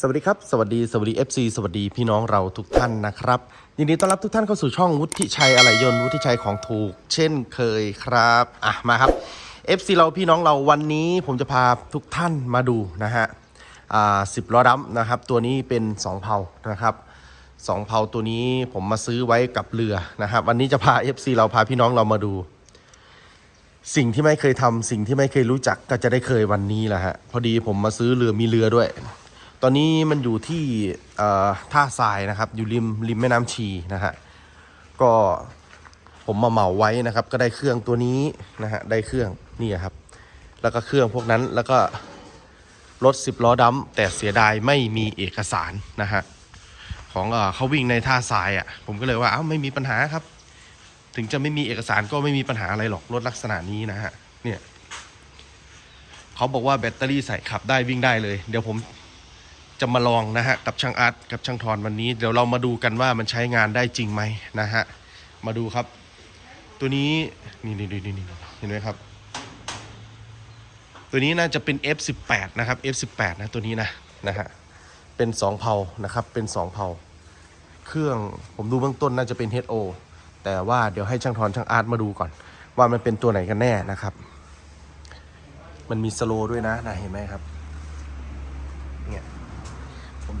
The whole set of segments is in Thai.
สวัสดีครับ สวัสดีสวัสดี FC สวัสดีพี่น้องเราทุกท่านนะครับ ยินดีต้อนรับทุกท่านเข้าสู่ช่องวุฒิชัยอะไหลยนต์วุฒิชัยของถูก เช่นเคยครับอะมาครับ FC เราพี่น้องเราวันนี้ผมจะพาทุกท่านมาดูนะฮะอ่าสิบล้อดำนะครับ ตัวนี้เป็นสองเผานะครับสองเผาตัวนี้ผมมาซื้อไว้กับเรือนะครับ วันนี้จะพา FC เราพาพี่น้องเรามาดู สิ่งที่ไม่เคยทำสิ่งที่ไม่เคยรู้จักก็จะได้เคยวันนี้แหละฮะพอดีผมมาซื้อเรือมีเรือด้วย ตอนนี้มันอยู่ที่ท่าทรายนะครับ อยู่ริมริมแม่น้ำชีนะฮะก็ผมมาเหมาไว้นะครับ ก็ได้เครื่องตัวนี้นะฮะได้เครื่องนี่ครับ แล้วก็เครื่องพวกนั้นแล้วก็รถสิบล้อดำแต่เสียดายไม่มีเอกสารนะฮะของเออเขาวิ่งในท่าทรายอะ ผมก็เลยว่าเอ้าไม่มีปัญหาครับ ถึงจะไม่มีเอกสารก็ไม่มีปัญหาอะไรหรอกรถลักษณะนี้นะฮะเนี่ยเขาบอกว่าแบตเตอรี่ใส่ขับได้วิ่งได้เลย เดี๋ยวผม จะมาลองนะฮะกับช่างอาร์ตกับช่างทอนวันนี้ เดี๋ยวเรามาดูกันว่ามันใช้งานได้จริงไหมนะฮะมาดูครับ ตัวนี้นี่นี่นี่นี่เห็นไหมครับ ตัวนี้น่าจะเป็น F18 นะครับ F18 นะตัวนี้นะนะฮะเป็นสองเผานะครับเป็นสองเผาเครื่องผมดูเบื้องต้นน่าจะเป็น HO แต่ว่าเดี๋ยวให้ช่างทอนช่างอาร์ตมาดูก่อน ว่ามันเป็นตัวไหนกันแน่นะครับ มันมีสโลด้วยนะนะเห็นไหมครับ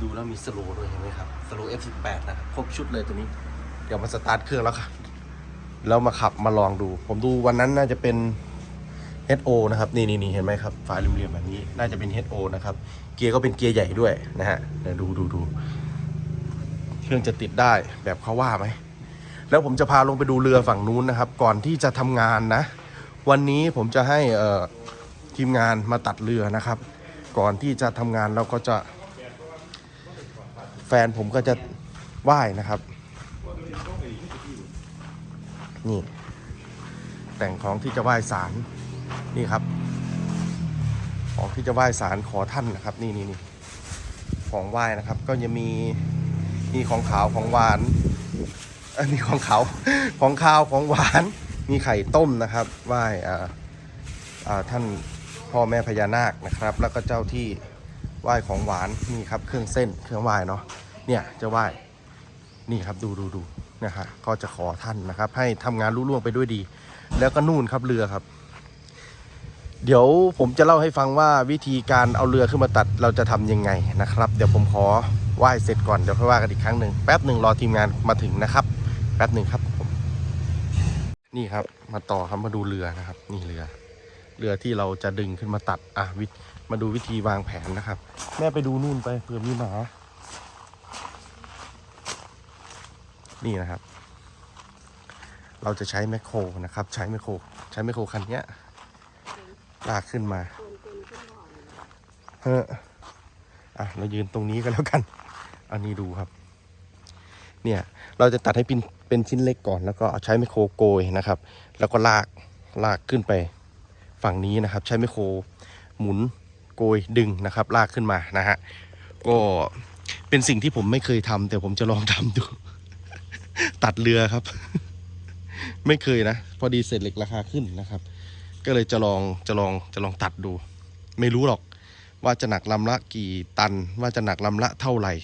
ดูแล้วมีสโลด้วยเห็นไหมครับสโล F18 นะครับครบชุดเลยตัวนี้ เดี๋ยวมาสตาร์ทเครื่องแล้วค่ะแล้วมาขับมาลองดู ผมดูวันนั้นน่าจะเป็น HO นะครับนี่นี่นี่เห็นไหมครับฝาเหลี่ยมๆแบบนี้ น่าจะเป็น HO นะครับ เกียร์ก็เป็นเกียร์ใหญ่ด้วยนะฮะเดี๋ยวดูดูดูเครื่องจะติดได้แบบเขาว่าไหม แล้วผมจะพาลงไปดูเรือฝั่งนู้นนะครับ ก่อนที่จะทำงานนะ วันนี้ผมจะให้ทีมงานมาตัดเรือนะครับ ก่อนที่จะทำงานเราก็จะ แฟนผมก็จะไหว้นะครับ นี่ แต่งของที่จะไหว้ศาลนี่ครับ ของที่จะไหว้ศาลขอท่านนะครับ นี่นี่นี่ของไหว้นะครับ ก็จะมีมีของขาวของหวานอ้ยมีของขาวของขาวของหวานมีไข่ต้มนะครับไหว้อ่าท่านพ่อแม่พญานาคนะครับ แล้วก็เจ้าที่ ไหว้ของหวานนี่ครับเครื่องเส้นเครื่องไหว้เนาะเนี่ยจะไหว้นี่ครับดูดูดูนะฮะก็จะขอท่านนะครับ ให้ทำงานรุ่ล่วงไปด้วยดี แล้วก็นู่นครับเรือครับ เดี๋ยวผมจะเล่าให้ฟังว่าวิธีการเอาเรือขึ้นมาตัดเราจะทำยังไงนะครับ เดี๋ยวผมขอไหว้เสร็จก่อนเดี๋ยวค่อยว่ากันอีกครั้งหนึ่งแป๊บหนึ่งรอทีมงานมาถึงนะครับ แป๊บหนึ่งครับผมนี่ครับมาต่อครับมาดูเรือนะครับ นี่เรือ เรือที่เราจะดึงขึ้นมาตัดอะวิ มาดูวิธีวางแผนนะครับ แม่ไปดูนู่นไปเผื่อมีหมานี่นะครับ เราจะใช้แมคโครนะครับ ใช้แมคโคร ใช้แมคโครคันเนี้ยลากขึ้นมาเฮ้ออะ เรายืนตรงนี้ก็แล้วกัน อันนี้ดูครับ เนี่ย เราจะตัดให้เป็นเป็นชิ้นเล็กก่อน แล้วก็เอาใช้ไมโครโกยนะครับ แล้วก็ลากลากขึ้นไปฝั่งนี้นะครับ ใช้ไมโครหมุน โกยดึงนะครับลากขึ้นมานะฮะก็เป็นสิ่งที่ผมไม่เคยทำแต่ผมจะลองทำดู ตัดเรือครับ ไม่เคยนะ พอดีเศษเหล็กราคาขึ้นนะครับ ก็เลยจะลองจะลองจะลองตัดดู ไม่รู้หรอก ว่าจะหนักลำละกี่ตัน ว่าจะหนักลำละเท่าไหร่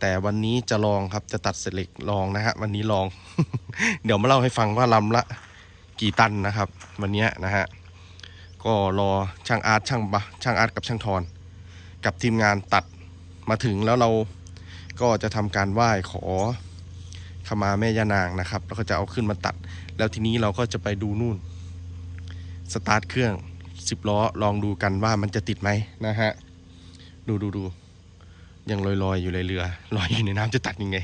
แต่วันนี้จะลองครับจะตัดเศษเหล็กลองนะฮะวันนี้ลอง เดี๋ยวมาเล่าให้ฟังว่าลำละกี่ตันนะครับ วันนี้นะฮะ ก็รอช่างอาร์ตช่างบะช่างอาร์ตกับช่างทอน กับทีมงานตัดมาถึงแล้วเราก็จะทำการไหว้ขอขมาแม่ย่านางนะครับ แล้วก็จะเอาขึ้นมาตัด แล้วทีนี้เราก็จะไปดูนู่น สตาร์ทเครื่องสิบล้อลองดูกันว่ามันจะติดไหมนะฮะ ดูดูดูยังลอยลอยอยู่เลยเรือลอยอยู่ในน้ำจะตัดยังไง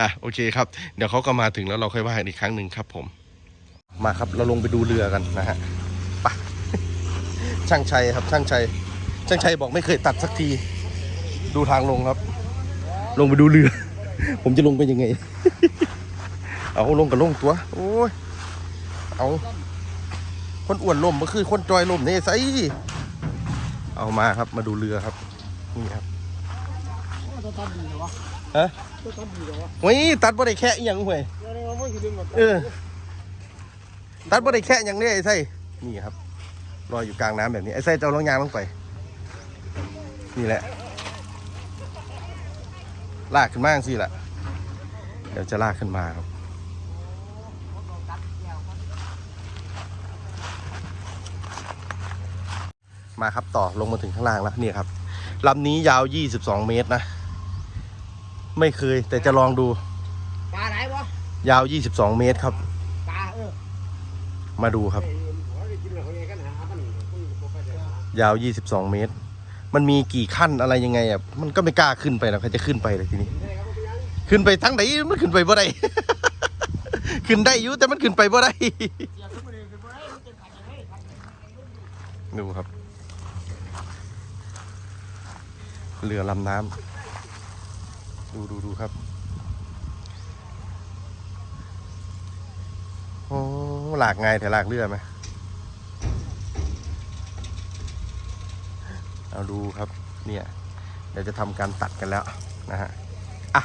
อะโอเคครับ เดี๋ยวเขาก็มาถึงแล้วเราค่อยว่ากันอีกครั้งหนึ่งครับผม มาครับ เราลงไปดูเรือกันนะฮะไปช่างชัยครับช่างชัย ช่างชัยบอกไม่เคยตัดสักที ดูทางลงครับ ลงไปดูเรือ ผมจะลงไปยังไง เอาลงกับลงตัว โอ้ย เอา คนอ้วนลมก็คือคนจอยล่มนี่ใส่เอามาครับมาดูเรือครับ นี่ครับจะตัดดีเหรอวะฮะจะตัดดีเหระวิตัดบ่ได้แค่อหย่างห่วยเดี๋ยเออ ตัดบ่ได้แค่อหย่างนี้ไอ้ไส้นี่ครับลอยอยู่กลางน้ำแบบนี้ไอ้ไส้จะเอาลงยางลงไป นี่แหละ ลากขึ้นมาสิแหละเดี๋ยวจะลากขึ้นมาครับมาครับต่อลงมาถึงข้างล่างแล้วเนี่ยครับลำนี้ยาว 22 เมตรนะ ไม่เคยแต่จะลองดูปลาไหนวะยาว 22 เมตรครับปลาเออ มาดูครับ ยาว 22 เมตร มันมีกี่ขั้นอะไรยังไงอะมันก็ไม่กล้าขึ้นไปนะใครจะขึ้นไปเลยทีนี้ ขึ้นไปทั้งไหนมันขึ้นไปบ่ได้ ขึ้นได้อยู่แต่มันขึ้นไปบ่ได้ดูครับ เรือลำน้ำดูดูดูครับ โอ้หลากไงแต่หลากเรือไหมเอาดูครับเนี่ยเดี๋ยวจะทำการตัดกันแล้วนะฮะอะ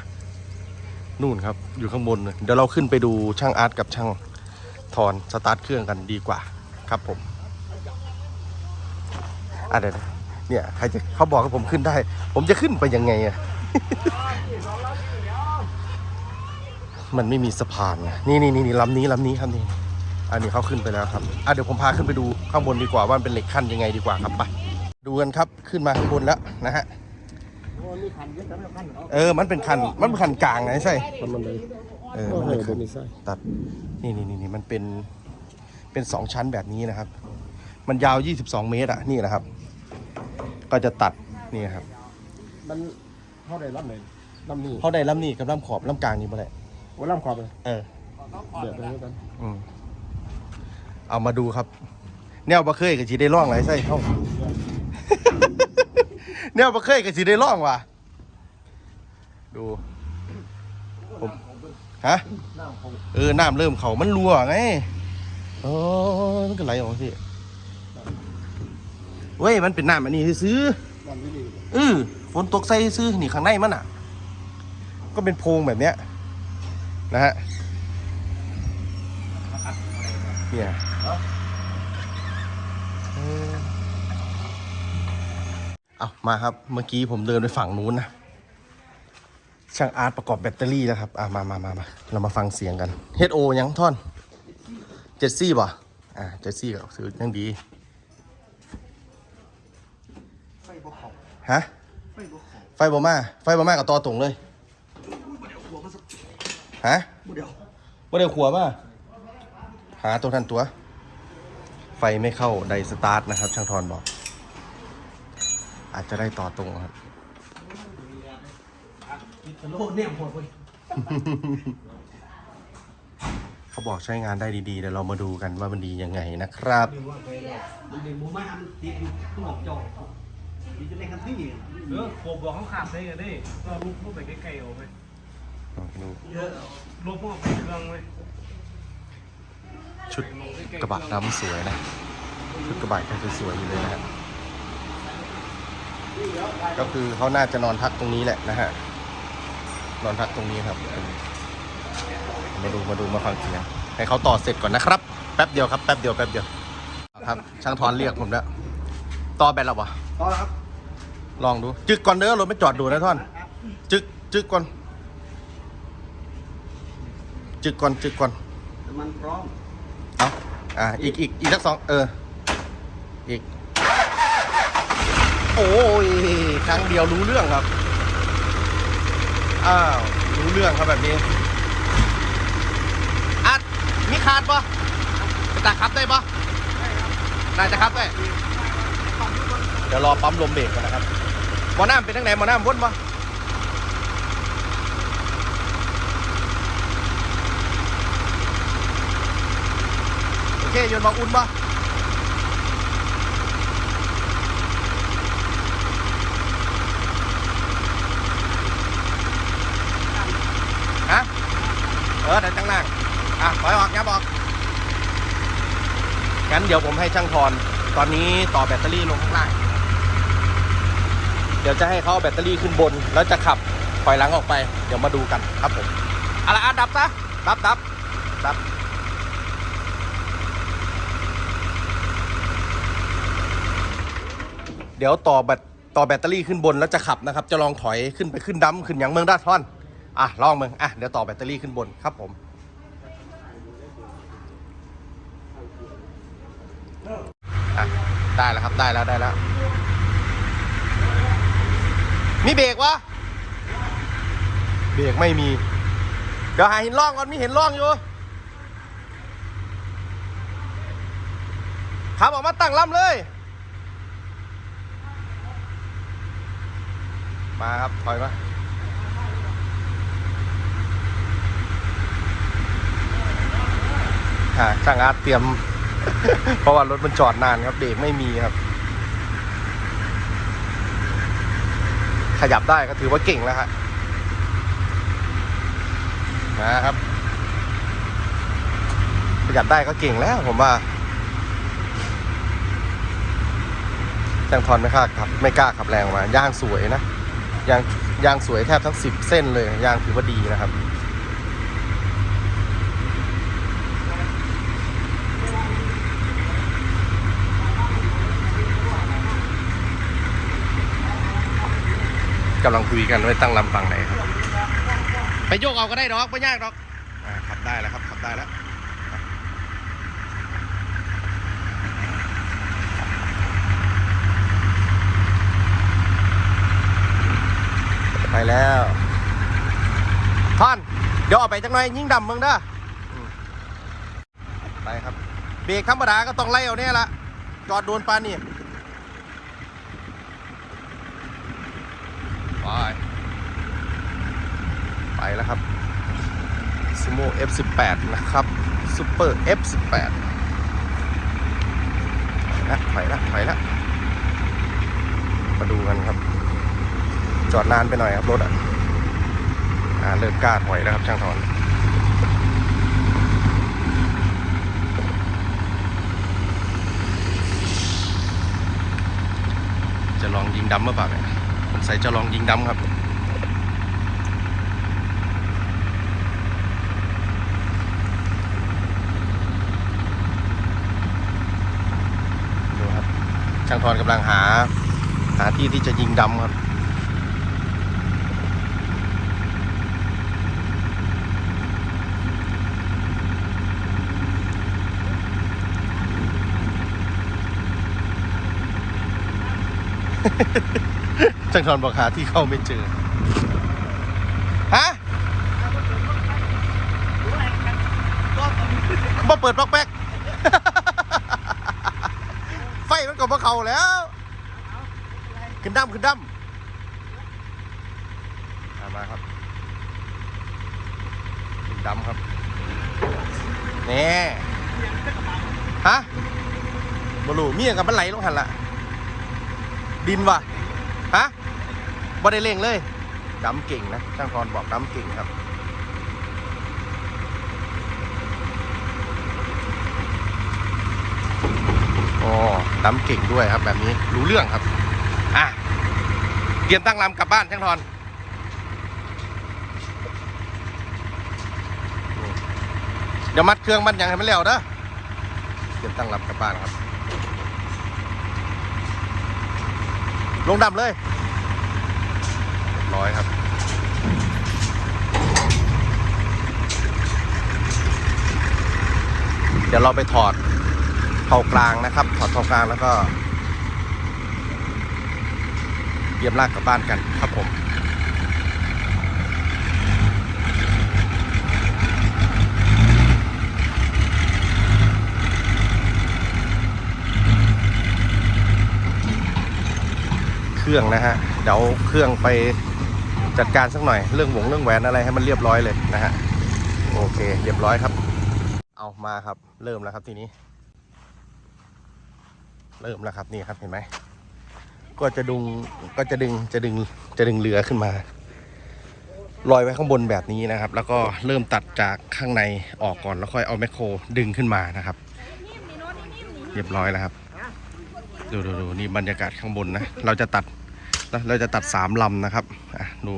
นู่นครับอยู่ข้างบนเลยเดี๋ยวเราขึ้นไปดูช่างอาร์ตกับช่างทอนสตาร์ทเครื่องกันดีกว่าครับผมอะเดี๋ยวนะเนี่ยใครจะเขาบอกให้ผมขึ้นได้ ผมจะขึ้นไปยังไงอะ มันไม่มีสะพานไงนี่นี่นี่นี่ลำนี้ลำนี้ครับนี่อันนี้เขาขึ้นไปแล้วครับอะเดี๋ยวผมพาขึ้นไปดูข้างบนดีกว่าว่ามันเป็นเหล็กขั้นยังไงดีกว่าครับไปดูกันครับขึ้นมาข้างบนแล้วนะฮะโอ้มีขันเยอะแต่ไม่ขันเหรอเออมันเป็นคันมันเป็นคันกลางไงใช่มันมันเลยเออโอ้มันโหเป็นคันมีไส้ตัดนี่นี่นี่นี่มันเป็นเป็นสองชั้นแบบนี้นะครับ มันยาว 22 เมตรอะนี่นะครับ ก็จะตัดนี่ครับ มันเท่าไหร่ลำไหนลำนี้เขาได้ลำนี่กับลำขอบลำกลางนี่บ่ได้ โอ้ลำขอบเลยเออเดือดไปแล้วกันอืมเอามาดูครับแนวบะเคยกับจีได้ร่องไรใช่เอ้าแนวบะเคยกับจีได้ร่องว่ะดูผมฮะน้ำของเออน้ำเริ่มเขามันรัวไงโอ้ยมันก็ไหลออกมาสิเว้ยมันเป็นน้ำอันนี้ซื้อน้ำที่นี่เออฝนตกใส่ซื้อนี่ข้างในมันอะ ก็เป็นโพรงแบบเนี้ย นะฮะเนี่ยเออเอามาครับ เมื่อกี้ผมเดินไปฝั่งนู้นนะช่างอาร์ตประกอบแบตเตอรี่แล้วครับอะมามามามาเรามาฟังเสียงกัน HO ยังท่อนเจ็ดซี่ป่ะอ่าเจ็ดซี่ก็ซื้อยังดีไฟบกขอบฮะไฟบกขอบไฟบอมาไฟบอมากับต่อตรงเลยหัวมันสัก ฮะเดียวว่าเดี๋ยวขัวมาหาตัวทันตัว ไฟไม่เข้าไดสตาร์ทนะครับ ช่างทอนบอก อาจจะได้ต่อตรงครับโลเนี่ยหมดเลยเขาบอกใช้งานได้ดีๆเดี๋ยวเรามาดูกันว่ามันดียังไงนะครับดูว่าไปแล้วมันเป็นหมูม้ามันติดอยู่ข้างนอกจอมีจะเล่นกันที่เออผมบอกเขาขาดได้กันดิก็ลูกลูกไปไกลๆเอาไป ดูเยอะลูกพวกไปเครื่องเลยชุดกระบะดำสวยนะ ชุดกระบะก็สวยๆอยู่เลยนะฮะก็คือเขาน่าจะนอนพักตรงนี้แหละนะฮะ นอนพักตรงนี้ครับ มาดูมาดูมาฟังเสียงให้เขาต่อเสร็จก่อนนะครับ แป๊บเดียวครับ แป๊บเดียวแป๊บเดียว ครับ ช่างทอนเรียกผมแล้ว ต่อแบตแล้ววะต่อแล้วครับ ลองดู จึกก่อนเด้อรถไม่จอดดูนะท่อน จึกจึกก่อน จึกก่อนจึกก่อนมันพร้อมเอาอ่าอีกอีกอีกสักสองเออ อีก โอ้ยครั้งเดียวรู้เรื่องครับ อ้าว รู้เรื่องครับแบบนี้อัดมีขาดปะจะขับได้ปะน่าจะขับได้ เดี๋ยวรอปั๊มลมเบรกก่อนนะครับหมอน้ำเป็นทั้งไหนหมอน้ำวนปะโอ เคโยนมาอุ่นปะฮะ เออเดี๋ยวจังล่งอะถอยออกยับอกงั้นเดี๋ยวผมให้ช่างทอน ตอนนี้ต่อแบตเตอรี่ลงข้างล่าง เดี๋ยวจะให้เขาเอาแบตเตอรี่ขึ้นบน แล้วจะขับถอยหลังออกไป เดี๋ยวมาดูกันครับผมเอาละอะดับซะดับดับดับ เดี๋ยวต่อแบตต่อแบตเตอรี่ขึ้นบนแล้วจะขับนะครับ จะลองถอยขึ้นไปขึ้นดัมขึ้นอย่างเมืองดาทอนอะลองเมืองอะเดี๋ยวต่อแบตเตอรี่ขึ้นบนครับผมอะได้แล้วครับได้แล้วได้แล้วมีเบรกวะเบรกไม่มี เดี๋ยวหาหินร่องก่อนมีเห็นร่องอยู่ขับออกมาตั้งลำเลย มาครับถอยมาหาช่างอาร์ตเตรียม เพราะว่ารถมันจอดนานครับเบรกไม่มีครับ ขยับได้ก็ถือว่าเก่งแล้วฮะนะครับ ขยับได้ก็เก่งแล้วผมว่าช่างทอนไม่กล้าขับ ไม่กล้าขับแรงมาย่างสวยนะ ยางยางสวยแทบทั้งสิบเส้นเลย ยางถือว่าดีนะครับ กำลังคุยกันไว้ตั้งลำฝั่งไหนครับ ไปโยกเอาก็ได้ดอกไม่ยากดอกอ่าขับได้แล้วครับขับได้แล้ว ไปแล้วท่อนเดี๋ยวออกไปจังหน่อยยิ่งดำมึงเด้อไปครับ เบรกธรรมดาก็ต้องไล่เอาเนี่ยละจอดโดนปานนี่ไปไปแล้วครับ Sumo F18 นะครับซูเปอร์ F18 ถอยละถอยละถอยละมาดูกันครับ จอดนานไปหน่อยครับรถอะอ่าเริ่มกล้าถอยแล้วครับช่างทอนจะลองยิงดำหรือเปล่าเนี่ยมันใส่จะลองยิงดำครับดูครับช่างทอนกำลังหา หาที่ที่จะยิงดำครับ ช่างทอนบอกหาที่เข้าไม่เจอ ฮะมาเปิดบล็อกแป๊กไฟมันก็มาเขาแล้ว ขึ้นดั้มขึ้นดั้มมามาครับขึ้นดั้มครับนี่ฮะบลูเมียกับมันไหลลงหันละ ดินว่ะฮะบ่ได้เร่งเลยดำเก่งนะช่างพรบอกดำเก่งครับโอ้ดำเก่งด้วยครับแบบนี้รู้เรื่องครับอะเตรียมตั้งลำกลับบ้านช่างทรเดี๋ยวมัดเครื่องมัดยังให้มันเร็วเด้อเตรียมตั้งลำกลับบ้านครับ ลงดำเลยเรียบร้อยครับ เดี๋ยวเราไปถอดเผากลางนะครับ ถอดเผากลางแล้วก็ เยี่ยมลากกลับบ้านกันครับผม เค รื่องนะฮะ เดี๋ยวเครื่องไปจัดการสักหน่อยเรื่องหวงเรื่องแหวนอะไรให้มันเรียบร้อยเลยนะฮะ โอเค เรียบร้อยครับ เอามาครับ เริ่มแล้วครับทีนี้ เริ่มแล้วครับนี่ครับเห็นไหมก็จะดึงก็จะดึงจะดึงจะดึงเรือขึ้นมาลอยไว้ข้างบนแบบนี้นะครับ แล้วก็เริ่มตัดจากข้างในออกก่อนแล้วค่อยเอาแมคโครดึงขึ้นมานะครับ เรียบร้อยแล้วครับ ดูดูดูนี่บรรยากาศข้างบนนะ เราจะตัด เราจะตัดสามลำนะครับอะดู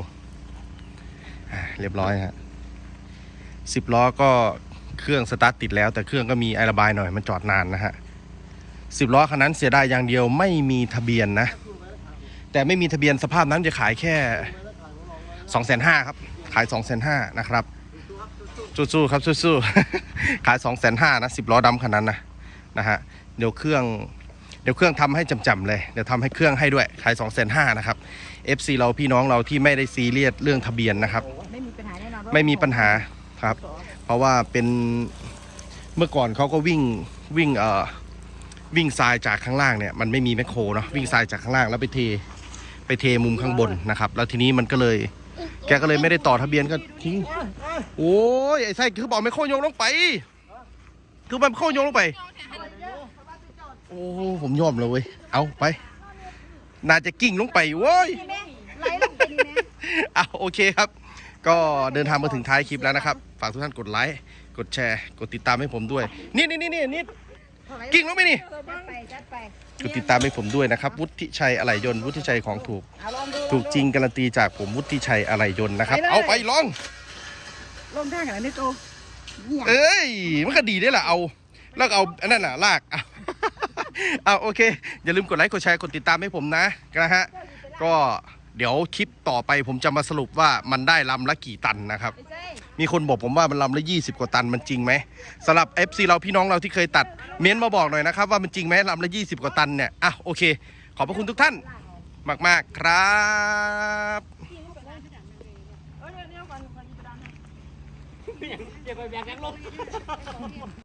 อะเรียบร้อยฮะสิบล้อก็เครื่องสตาร์ทติดแล้ว แต่เครื่องก็มีไอระบายหน่อยมันจอดนานนะฮะสิบล้อคันนั้นเสียดายอย่างเดียวไม่มีทะเบียนนะ แต่ไม่มีทะเบียนสภาพนั้นจะขายแค่2องแสนห้าครับ ขาย2องแสนห้านะครับสู้ๆครับสู้ๆขาย2องแสนห้านะสิบล้อดำคันนั้นนะนะฮะเดี๋ยวเครื่อง ดี๋ยวเครื่องทำให้จำๆเลยเดี๋ยวทำให้เครื่องให้ด้วยขาย2องแสนห้านะครับ FC เราพี่น้องเราที่ไม่ได้ซีเรียสเรื่องทะเบียนนะครับ ไม่มีปัญหาแน่นอนไม่มีปัญหาครับ เพราะว่าเป็นเมื่อก่อนเขาก็วิ่งวิ่งเอ่อวิ่งทรายจากข้างล่างเนี่ยมันไม่มีแมคโครเนาะวิ่งทรายจากข้างล่างแล้วไปเทไปเทมุมข้างบนนะครับ แล้วทีนี้มันก็เลย แกก็เลยไม่ได้ต่อทะเบียนก็ทิ้งโอ้ยไอ้ไส้คือบอกไม่โครโยงลงไป คือมันโครโยงลงไป โอ้ผมยอมเลยเว้ยเอาไป น่าจะกิ่งลงไปโว้ยไหลลงไปนี่แม่อะโอเคครับ ก็เดินทางมาถึงท้ายคลิปแล้วนะครับ ฝากทุกท่านกดไลค์ กดแชร์ กดติดตามให้ผมด้วย นี่นี่นี่นี่นี่กิ่งลงไปนี่จัดไปจัดไปกดติดตามให้ผมด้วยนะครับ วุฒิชัยอะไหล่ยนต์วุฒิชัยของถูก เอาลองดูถูกจริงการันตีจากผมวุฒิชัยอะไหล่ยนต์นะครับ เอาไปลอง ลงท่ากันนี่โตเนี่ยเอ้ย มันก็ดีได้แหละเอา แล้วก็เอาอันนั้นน่ะลากเอา เอาโอเค อย่าลืมกดไลค์กดแชร์กดติดตามให้ผมนะนะฮะก็เดี๋ยวคลิปต่อไปผมจะมาสรุปว่ามันได้ลำละกี่ตันนะครับ มีคนบอกผมว่ามันลำละ 20 กว่าตันมันจริงไหมสำหรับ FC เราพี่น้องเราที่เคยตัด เม้นต์มาบอกหน่อยนะครับ ว่ามันจริงไหมลำละ 20 กว่าตันเนี่ยอะโอเค ขอบพระคุณทุกท่านมาก ๆ ครับ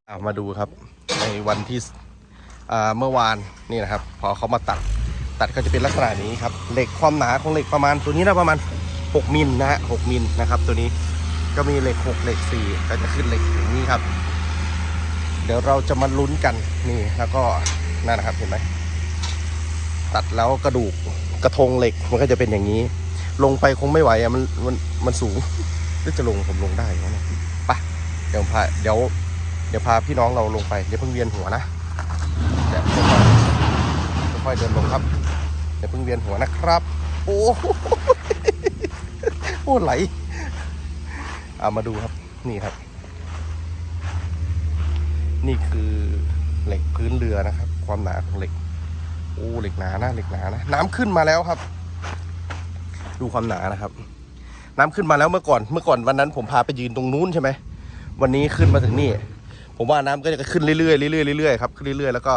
เอามาดูครับในวันที่ เมื่อวานนี่นะครับ พอเขามาตัดตัดก็จะเป็นลักษณะนี้ครับเหล็กความหนาของเหล็กประมาณตัวนี้นะประมาณ 6มิลนะฮะ6มิลนะครับ ตัวนี้ก็มีเหล็ก6เหล็ก4ก็จะขึ้นเหล็กอย่างนี้ครับ เดี๋ยวเราจะมาลุ้นกันนี่แล้วก็นั่นนะครับเห็นไหมตัดแล้วกระดูกกระทงเหล็กมันก็จะเป็นอย่างนี้ ลงไปคงไม่ไหวอะมันมันมันสูงหรือจะลงผมลงได้ไหมเนี่ยไปเดี๋ยวพาเดี๋ยวเดี๋ยวพาพี่น้องเราลงไปเดี๋ยวเพิ่งเวียนหัวนะ ค่อยๆเดินลงครับเดี๋ยวเพิ่งเวียนหัวนะครับ โอ้โหโอ้ไหลเอามาดูครับนี่ครับ นี่คือเหล็กพื้นเรือนะครับ ความหนาของเหล็กโอ้เหล็กหนานะเหล็กหนานะ น้ำขึ้นมาแล้วครับ ดูความหนานะครับ น้ำขึ้นมาแล้วเมื่อก่อน เมื่อก่อนวันนั้นผมพาไปยืนตรงนู้นใช่ไหมวันนี้ขึ้นมาถึงนี่ ผมว่าน้ำก็จะขึ้นเรื่อยๆเรื่อยๆเรื่อยๆครับขึ้นเรื่อยๆแล้วก็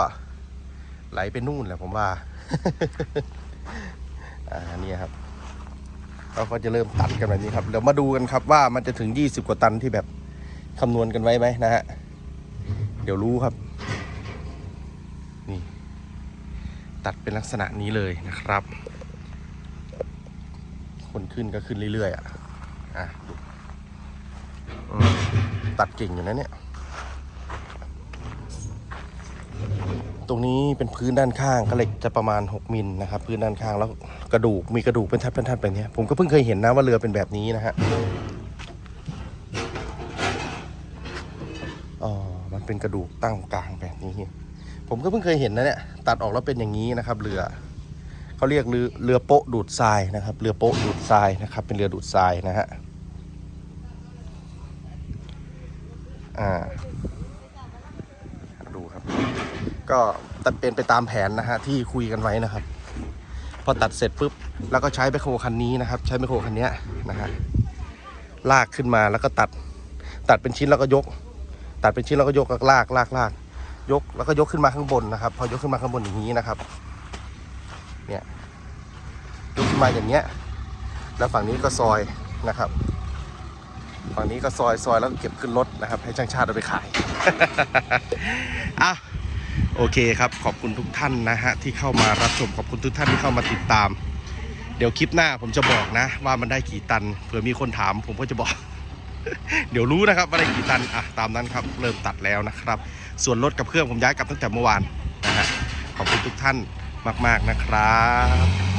ไหลไปนู่นแหละผมว่า อ่าเนี่ยครับเราก็จะเริ่มตัดกันแบบนี้ครับเดี๋ยวมาดูกันครับว่ามันจะถึง 20 กว่าตันที่แบบคำนวณกันไว้ไหมนะฮะเดี๋ยวรู้ครับ นี่ ตัดเป็นลักษณะนี้เลยนะครับ คนขึ้นก็ขึ้นเรื่อยๆอะอะตัดเก่งอยู่นะเนี่ย ตรงนี้เป็นพื้นด้านข้างก็เหล็กจะประมาณ 6มิลนะครับพื้นด้านข้างแล้วกระดูกมีกระดูกเป็นทัดเป็นทัดแบบนี้ผมก็เพิ่งเคยเห็นนะว่าเรือเป็นแบบนี้นะฮะอ๋อมันเป็นกระดูกตั้งกลางแบบนี้ ผมก็เพิ่งเคยเห็นนะเนี่ยตัดออกแล้วเป็นอย่างนี้นะครับ เรือเขาเรียกเรือเรือโป๊ะดูดทรายนะครับ เรือโป๊ะดูดทรายนะครับ เป็นเรือดูดทรายนะฮะอ่า ก็ตัดเป็นไปตามแผนนะฮะที่คุยกันไว้นะครับ พอตัดเสร็จปุ๊บแล้วก็ใช้แมคโครคันนี้นะครับ ใช้แมคโครคันนี้นะฮะลากขึ้นมาแล้วก็ตัดตัดเป็นชิ้นแล้วก็ยก ตัดเป็นชิ้นแล้วก็ยกลากลากลากยกแล้วก็ยกขึ้นมาข้างบนนะครับ พอยกขึ้นมาข้างบนอย่างนี้นะครับ เนี่ยยกขึ้นมาอย่างเงี้ย แล้วฝั่งนี้ก็ซอยนะครับ ฝั่งนี้ก็ซอยซอยแล้วก็เก็บขึ้นรถนะครับ ให้ช่างชาติเอาไปขายอะ โอเคครับ ขอบคุณทุกท่านนะฮะที่เข้ามารับชมขอบคุณทุกท่านที่เข้ามาติดตาม เดี๋ยวคลิปหน้าผมจะบอกนะ ว่ามันได้กี่ตันเผื่อมีคนถามผมก็จะบอก เดี๋ยวรู้นะครับว่าได้กี่ตันอะตามนั้นครับเริ่มตัดแล้วนะครับ ส่วนรถกับเครื่องผมย้ายกลับตั้งแต่เมื่อวานนะฮะขอบคุณทุกท่านมาก ๆนะครับ